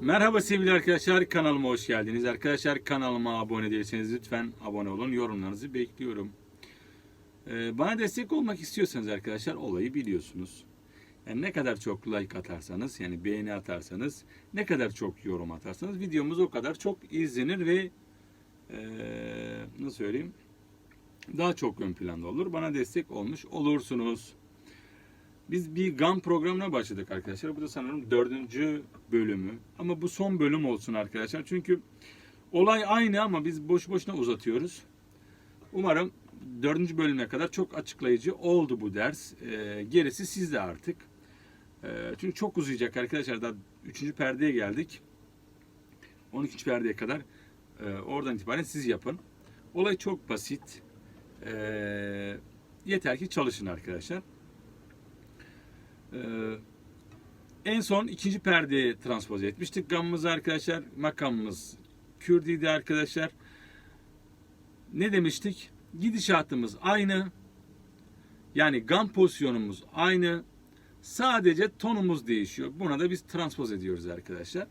Merhaba sevgili arkadaşlar kanalıma hoş geldiniz. Arkadaşlar kanalıma abone değilseniz lütfen abone olun. Yorumlarınızı bekliyorum. Ee, bana destek olmak istiyorsanız arkadaşlar olayı biliyorsunuz. Yani ne kadar çok like atarsanız yani beğeni atarsanız ne kadar çok yorum atarsanız videomuz o kadar çok izlenir ve ee, nasıl söyleyeyim daha çok ön planda olur. Bana destek olmuş olursunuz. Biz bir GAM programına başladık arkadaşlar. Bu da sanırım dördüncü bölümü. Ama bu son bölüm olsun arkadaşlar. Çünkü olay aynı ama biz boş boşuna uzatıyoruz. Umarım dördüncü bölüme kadar çok açıklayıcı oldu bu ders. Ee, gerisi sizde artık. Ee, çünkü çok uzayacak arkadaşlar. Daha üçüncü perdeye geldik. 12. perdeye kadar e, oradan itibaren siz yapın. Olay çok basit. Ee, yeter ki çalışın arkadaşlar. Ee, en son ikinci perdeye transpoze etmiştik gamımızı arkadaşlar. Makamımız Kürdiydi arkadaşlar. Ne demiştik? Gidişatımız aynı. Yani gam pozisyonumuz aynı. Sadece tonumuz değişiyor. Buna da biz transpoz ediyoruz arkadaşlar.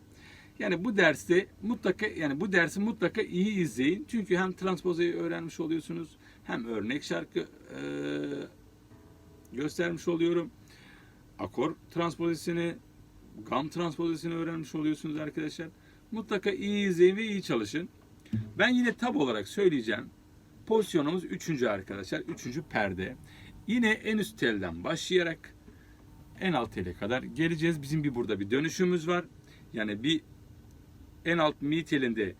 Yani bu derste mutlaka yani bu dersi mutlaka iyi izleyin. Çünkü hem transpozeyi öğrenmiş oluyorsunuz hem örnek şarkı e, göstermiş oluyorum akor transpozisyonu, gam transpozisyonu öğrenmiş oluyorsunuz arkadaşlar. Mutlaka iyi izleyin ve iyi çalışın. Ben yine tab olarak söyleyeceğim. Pozisyonumuz üçüncü arkadaşlar. Üçüncü perde. Yine en üst telden başlayarak en alt tele kadar geleceğiz. Bizim bir burada bir dönüşümüz var. Yani bir en alt mi telinde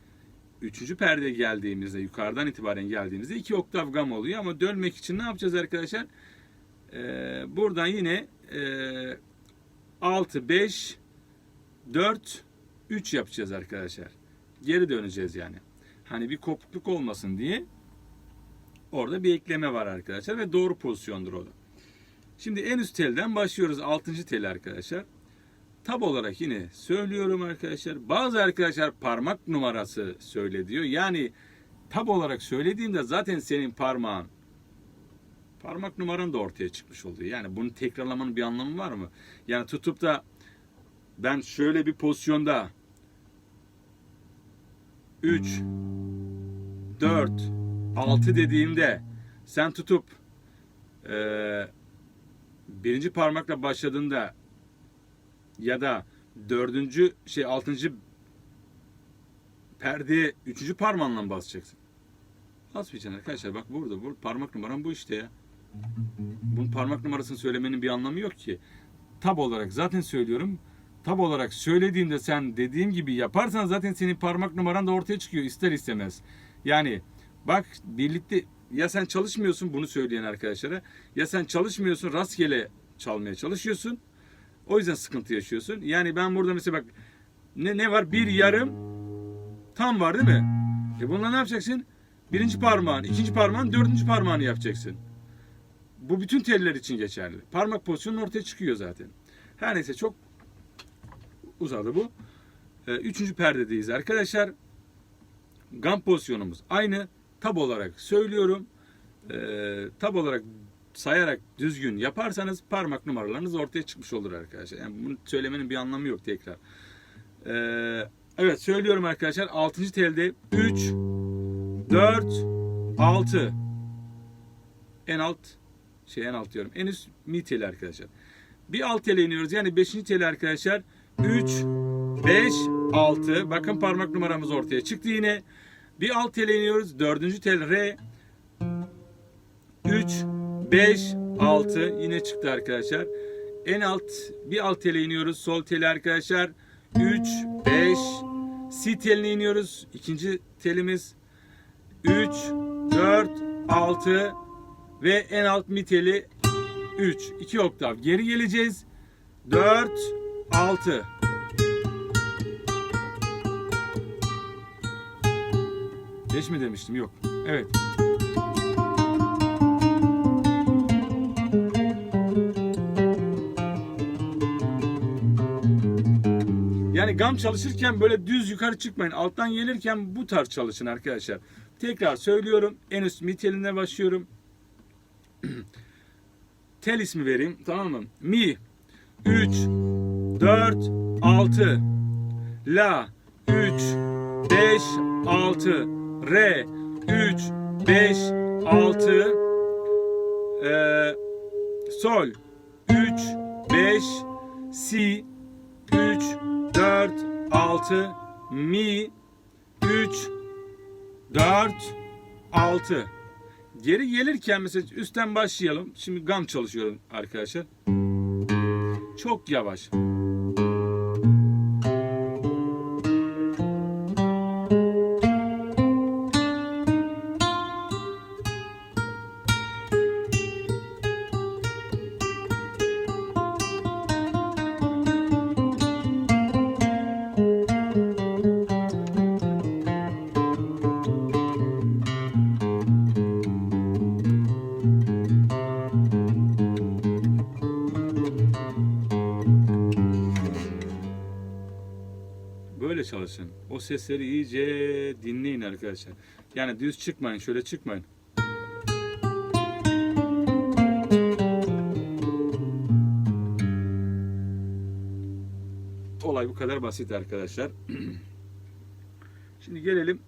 üçüncü perde geldiğimizde yukarıdan itibaren geldiğimizde iki oktav gam oluyor ama dönmek için ne yapacağız arkadaşlar? Ee, buradan yine e, 6, 5, 4, 3 yapacağız arkadaşlar. Geri döneceğiz yani. Hani bir kopukluk olmasın diye orada bir ekleme var arkadaşlar ve doğru pozisyondur o da. Şimdi en üst telden başlıyoruz. 6. tel arkadaşlar. Tab olarak yine söylüyorum arkadaşlar. Bazı arkadaşlar parmak numarası söyle diyor. Yani tab olarak söylediğimde zaten senin parmağın parmak numaran da ortaya çıkmış oluyor. Yani bunu tekrarlamanın bir anlamı var mı? Yani tutup da ben şöyle bir pozisyonda 3 4 6 dediğimde sen tutup e, birinci parmakla başladığında ya da dördüncü şey altıncı perdeye üçüncü parmağınla basacaksın? Basmayacaksın arkadaşlar. Bak burada bu parmak numaram bu işte ya. Bunun parmak numarasını söylemenin bir anlamı yok ki. Tab olarak zaten söylüyorum. Tab olarak söylediğimde sen dediğim gibi yaparsan zaten senin parmak numaran da ortaya çıkıyor ister istemez. Yani bak birlikte ya sen çalışmıyorsun bunu söyleyen arkadaşlara ya sen çalışmıyorsun rastgele çalmaya çalışıyorsun. O yüzden sıkıntı yaşıyorsun. Yani ben burada mesela bak ne, ne var? Bir yarım tam var değil mi? E bununla ne yapacaksın? Birinci parmağın, ikinci parmağın, dördüncü parmağını yapacaksın. Bu bütün teller için geçerli. Parmak pozisyonu ortaya çıkıyor zaten. Her neyse çok uzadı bu. Ee, üçüncü perdedeyiz arkadaşlar. Gam pozisyonumuz aynı. Tab olarak söylüyorum. Ee, tab olarak sayarak düzgün yaparsanız parmak numaralarınız ortaya çıkmış olur arkadaşlar. Yani bunu söylemenin bir anlamı yok tekrar. Ee, evet söylüyorum arkadaşlar. 6. telde 3 4 6 en alt şey en alt diyorum. En üst mi teli arkadaşlar. Bir alt tele iniyoruz. Yani 5. teli arkadaşlar. 3 5 6 bakın parmak numaramız ortaya çıktı yine. Bir alt tele iniyoruz. 4. tel re 3 5 6 yine çıktı arkadaşlar. En alt bir alt tele iniyoruz. Sol teli arkadaşlar. 3 5 si teline iniyoruz. İkinci telimiz 3 4 6 ve en alt mi teli 3 2 oktav geri geleceğiz. 4 6 5 mi demiştim? Yok. Evet. Yani gam çalışırken böyle düz yukarı çıkmayın. Alttan gelirken bu tarz çalışın arkadaşlar. Tekrar söylüyorum. En üst mi teline başlıyorum. Tel ismi vereyim. Tamam mı? Mi 3 4 6 La 3 5 6 Re 3 5 6 eee, Sol 3 5 Si 3 4 6 Mi 3 4 6 Geri gelirken mesela üstten başlayalım. Şimdi gam çalışıyorum arkadaşlar. Çok yavaş. Çalışın. O sesleri iyice dinleyin arkadaşlar. Yani düz çıkmayın, şöyle çıkmayın. Olay bu kadar basit arkadaşlar. Şimdi gelelim.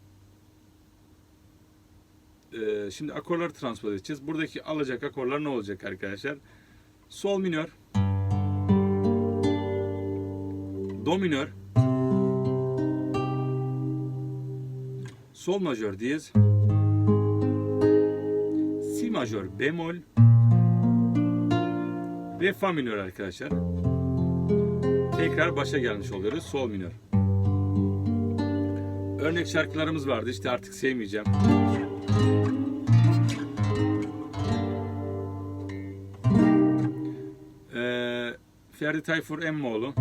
Ee, şimdi akorları transpose edeceğiz. Buradaki alacak akorlar ne olacak arkadaşlar? Sol minör. Do minör. Sol majör diyez. Si majör bemol. Ve fa minör arkadaşlar. Tekrar başa gelmiş oluyoruz. Sol minör. Örnek şarkılarımız vardı. İşte artık sevmeyeceğim. Ee, Ferdi Tayfur Emmoğlu.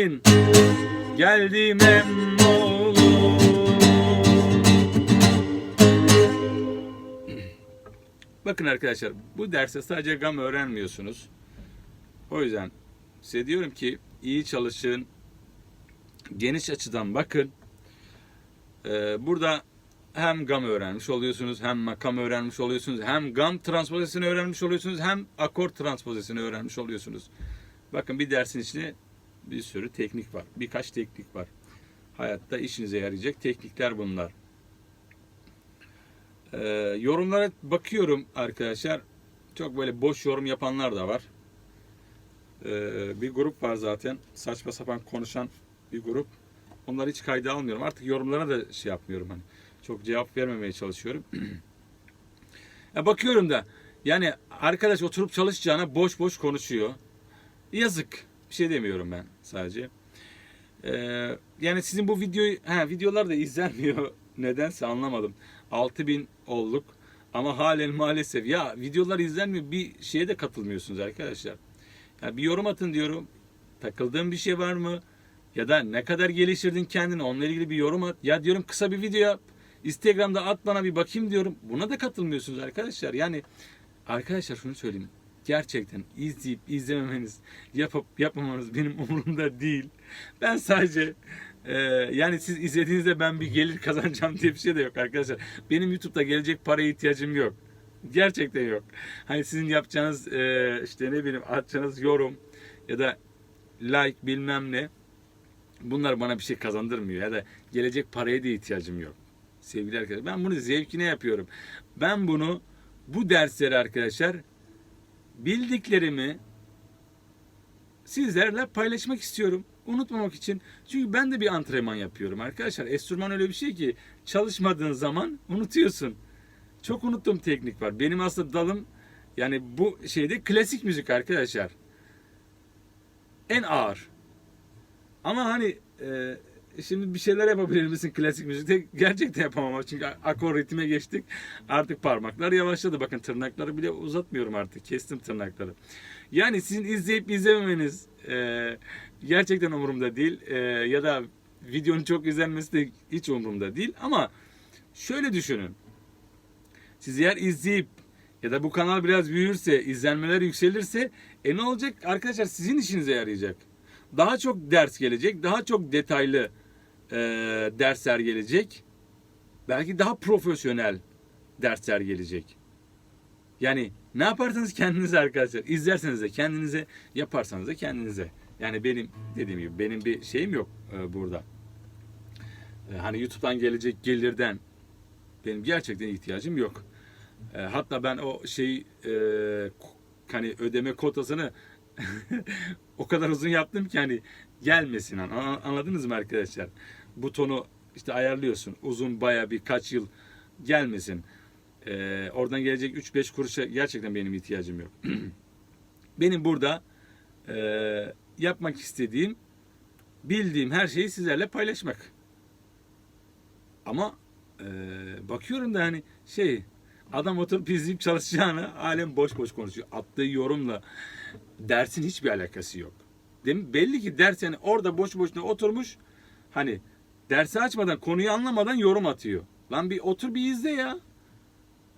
Unutmayın. Geldim emmoğlu Bakın arkadaşlar bu derste sadece gam öğrenmiyorsunuz. O yüzden size diyorum ki iyi çalışın. Geniş açıdan bakın. Ee, burada hem gam öğrenmiş oluyorsunuz, hem makam öğrenmiş oluyorsunuz, hem gam transpozisini öğrenmiş oluyorsunuz, hem akor transpozisini öğrenmiş oluyorsunuz. Bakın bir dersin içinde bir sürü teknik var. Birkaç teknik var. Hayatta işinize yarayacak teknikler bunlar. Ee, yorumlara bakıyorum arkadaşlar. Çok böyle boş yorum yapanlar da var. Ee, bir grup var zaten. Saçma sapan konuşan bir grup. Onları hiç kayda almıyorum. Artık yorumlara da şey yapmıyorum hani. Çok cevap vermemeye çalışıyorum. ya bakıyorum da yani arkadaş oturup çalışacağına boş boş konuşuyor. Yazık. Bir şey demiyorum ben sadece. Ee, yani sizin bu videoyu ha videolar da izlenmiyor. Nedense anlamadım. 6000 olduk ama halen maalesef ya videolar izlenmiyor. Bir şeye de katılmıyorsunuz arkadaşlar. Ya bir yorum atın diyorum. Takıldığın bir şey var mı? Ya da ne kadar geliştirdin kendini onunla ilgili bir yorum at. Ya diyorum kısa bir video yap. Instagram'da at bana bir bakayım diyorum. Buna da katılmıyorsunuz arkadaşlar. Yani arkadaşlar şunu söyleyeyim. Gerçekten izleyip izlememeniz, yapıp yapmamanız benim umurumda değil. Ben sadece e, yani siz izlediğinizde ben bir gelir kazanacağım diye bir şey de yok arkadaşlar. Benim YouTube'da gelecek paraya ihtiyacım yok. Gerçekten yok. Hani sizin yapacağınız e, işte ne bileyim atacağınız yorum ya da like bilmem ne bunlar bana bir şey kazandırmıyor ya da gelecek paraya da ihtiyacım yok. Sevgili arkadaşlar ben bunu zevkine yapıyorum. Ben bunu bu dersleri arkadaşlar bildiklerimi sizlerle paylaşmak istiyorum. Unutmamak için. Çünkü ben de bir antrenman yapıyorum arkadaşlar. Enstrüman öyle bir şey ki çalışmadığın zaman unutuyorsun. Çok unuttuğum teknik var. Benim aslında dalım Yani bu şeyde klasik müzik arkadaşlar. En ağır. Ama hani e, şimdi bir şeyler yapabilir misin klasik müzikte? Gerçekten yapamam çünkü akor ritme geçtik. Artık parmaklar yavaşladı. Bakın tırnakları bile uzatmıyorum artık. Kestim tırnakları. Yani sizin izleyip izlememeniz e, gerçekten umurumda değil. E, ya da videonun çok izlenmesi de hiç umurumda değil. Ama şöyle düşünün. Siz eğer izleyip ya da bu kanal biraz büyürse, izlenmeler yükselirse e ne olacak? Arkadaşlar sizin işinize yarayacak. Daha çok ders gelecek, daha çok detaylı e, dersler gelecek. Belki daha profesyonel dersler gelecek. Yani ne yaparsanız kendinize arkadaşlar, izlerseniz de kendinize, yaparsanız da kendinize. Yani benim dediğim gibi benim bir şeyim yok e, burada. E, hani YouTube'dan gelecek gelirden benim gerçekten ihtiyacım yok. E, hatta ben o şey e, hani ödeme kotasını o kadar uzun yaptım ki hani gelmesin an- an- anladınız mı arkadaşlar? Butonu işte ayarlıyorsun uzun baya birkaç yıl gelmesin. E, oradan gelecek 3-5 kuruşa gerçekten benim ihtiyacım yok. benim burada e, yapmak istediğim bildiğim her şeyi sizlerle paylaşmak. Ama e, bakıyorum da hani şey adam oturup izleyip çalışacağını alem boş boş konuşuyor. Attığı yorumla dersin hiçbir alakası yok. Mi? Belli ki ders yani orada boş boşuna oturmuş hani dersi açmadan konuyu anlamadan yorum atıyor. Lan bir otur bir izle ya.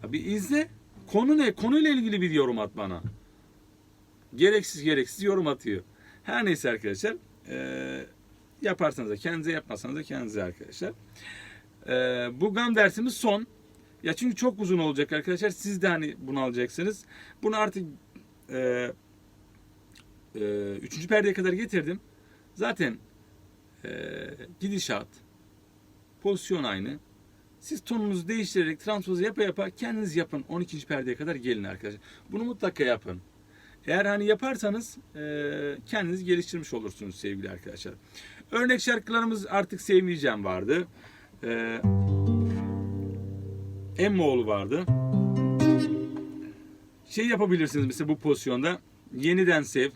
ya bir izle. Konu ne? Konuyla ilgili bir yorum at bana. Gereksiz gereksiz yorum atıyor. Her neyse arkadaşlar. Eee yaparsanız da kendinize yapmasanız da kendinize arkadaşlar. Ee, bu gam dersimiz son. Ya çünkü çok uzun olacak arkadaşlar. Siz de hani bunu alacaksınız. Bunu artık e, e, üçüncü perdeye kadar getirdim. Zaten e, gidişat, pozisyon aynı. Siz tonunuzu değiştirerek transpozu yapa yapa kendiniz yapın. 12. perdeye kadar gelin arkadaşlar. Bunu mutlaka yapın. Eğer hani yaparsanız e, kendiniz geliştirmiş olursunuz sevgili arkadaşlar. Örnek şarkılarımız artık sevmeyeceğim vardı. E, Emmoğlu vardı. Şey yapabilirsiniz mesela bu pozisyonda. Yeniden sev.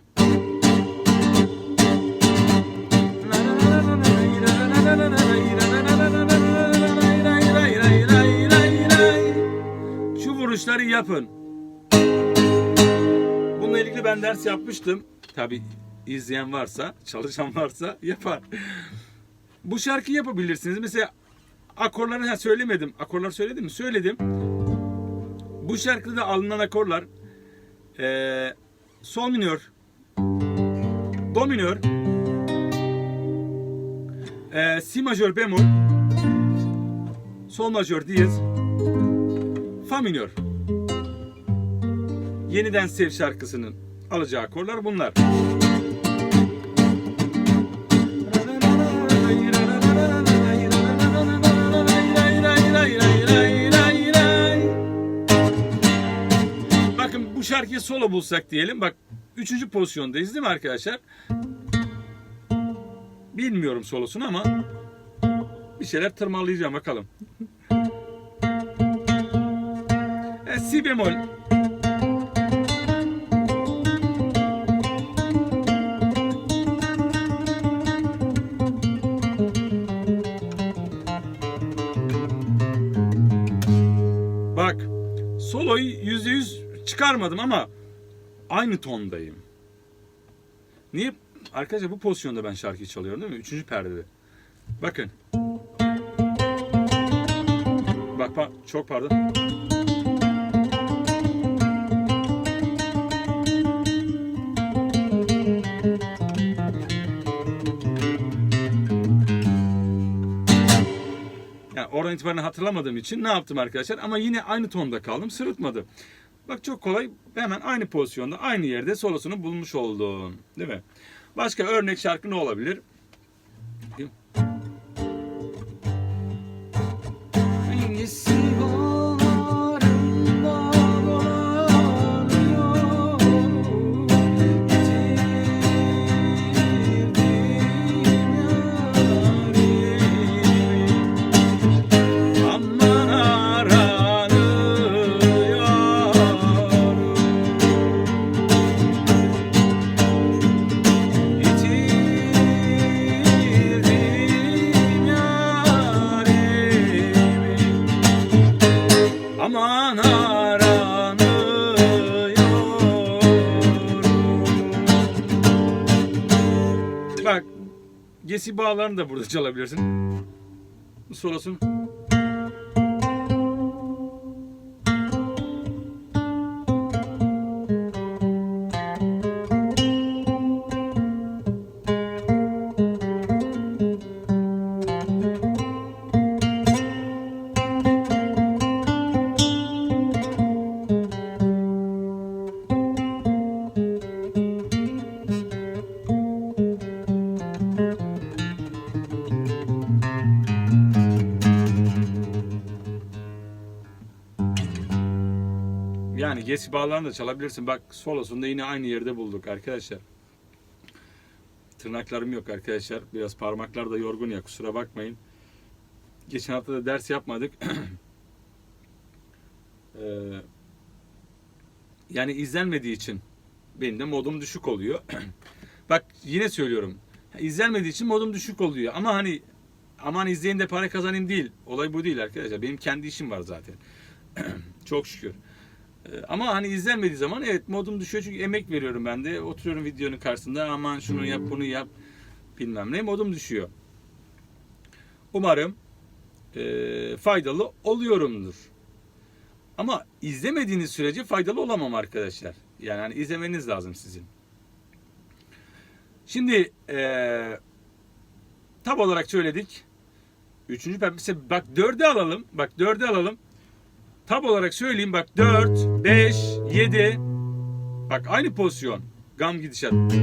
Vuruşları yapın. Bununla ilgili ben ders yapmıştım. Tabi izleyen varsa, çalışan varsa yapar. Bu şarkıyı yapabilirsiniz. Mesela akorları ha, söylemedim. Akorlar söyledim mi? Söyledim. Bu şarkıda alınan akorlar eee sol minör, do minör, eee si majör bemol, sol majör diyez, fa minör. Yeniden Sev şarkısının alacağı akorlar bunlar. Bakın bu şarkıyı solo bulsak diyelim. Bak üçüncü pozisyondayız değil mi arkadaşlar? Bilmiyorum solosunu ama bir şeyler tırmalayacağım bakalım. E, si bemol. Çıkarmadım ama aynı tondayım. Niye? Arkadaşlar bu pozisyonda ben şarkıyı çalıyorum değil mi? Üçüncü perdede. Bakın. Bak pa- çok pardon. Yani oradan itibaren hatırlamadığım için ne yaptım arkadaşlar? Ama yine aynı tonda kaldım. Sırıtmadı. Bak çok kolay. Hemen aynı pozisyonda, aynı yerde solosunu bulmuş oldum. Değil mi? Başka örnek şarkı ne olabilir? Hangisi Bağlarını da burada çalabilirsin. Solosun. Gesi bağlarını da çalabilirsin. Bak solosunu da yine aynı yerde bulduk arkadaşlar. Tırnaklarım yok arkadaşlar. Biraz parmaklar da yorgun ya kusura bakmayın. Geçen hafta da ders yapmadık. Ee, yani izlenmediği için benim de modum düşük oluyor. Bak yine söylüyorum. İzlenmediği için modum düşük oluyor. Ama hani aman izleyin de para kazanayım değil. Olay bu değil arkadaşlar. Benim kendi işim var zaten. Çok şükür. Ee, Ama hani izlenmediği zaman evet modum düşüyor çünkü emek veriyorum ben de. Oturuyorum videonun karşısında aman şunu yap bunu yap bilmem ne modum düşüyor. Umarım e, faydalı oluyorumdur. Ama izlemediğiniz sürece faydalı olamam arkadaşlar. Yani hani izlemeniz lazım sizin. Şimdi e, tab olarak söyledik. Üçüncü pembe. Mesela Bak dörde alalım. Bak dörde alalım. Tab olarak söyleyeyim bak 4, 5, 7. Bak aynı pozisyon. Gam gidişat. 4,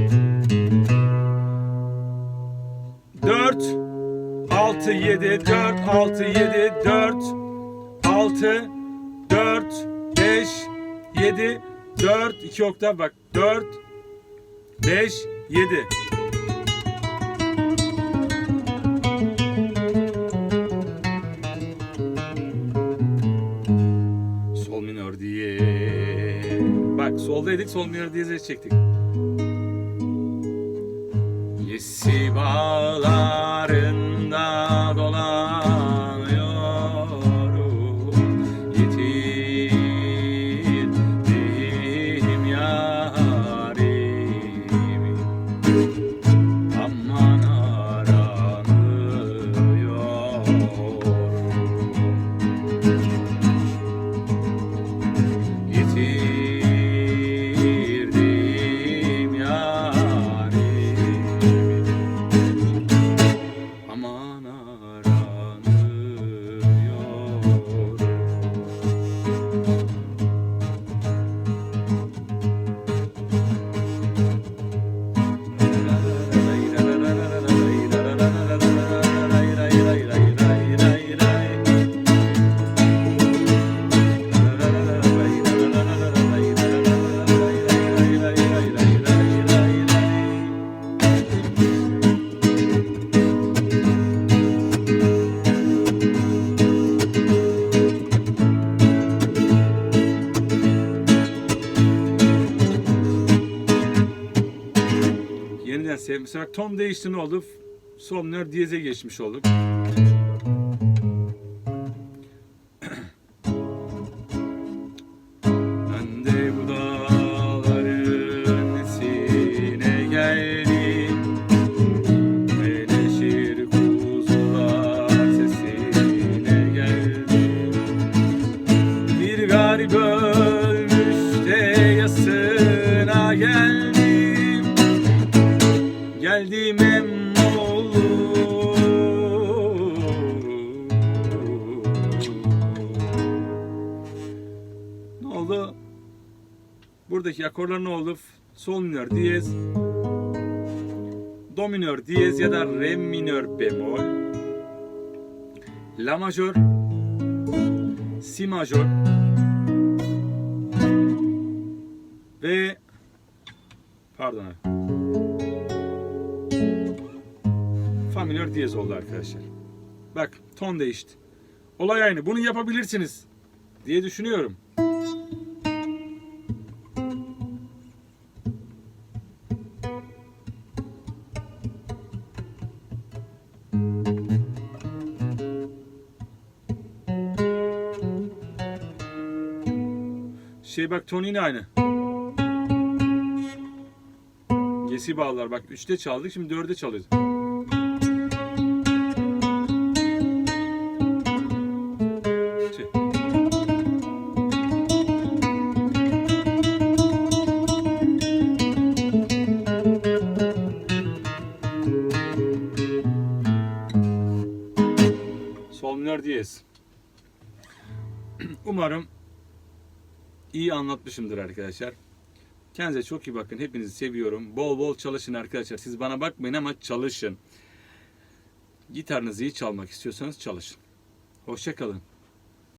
6, 7, 4, 6, 7, 4, 6, 4, 5, 7, 4, 2 oktav bak 4, 5, 7. soldaydık sol minör diye çektik. Yesi bağlarında Yeniden sev. Mesela bak ton değişti ne oldu? Sol minör diyeze geçmiş olduk. Sol minör diyez Do minör diyez ya da Re minör bemol La majör Si majör ve pardon. Fa minör diyez oldu arkadaşlar. Bak ton değişti. Olay aynı. Bunu yapabilirsiniz diye düşünüyorum. Şey bak ton yine aynı. Gesi bağlar bak 3'te çaldık şimdi 4'e çalıyoruz. İyi anlatmışımdır arkadaşlar. Kendinize çok iyi bakın. Hepinizi seviyorum. Bol bol çalışın arkadaşlar. Siz bana bakmayın ama çalışın. Gitarınızı iyi çalmak istiyorsanız çalışın. Hoşçakalın.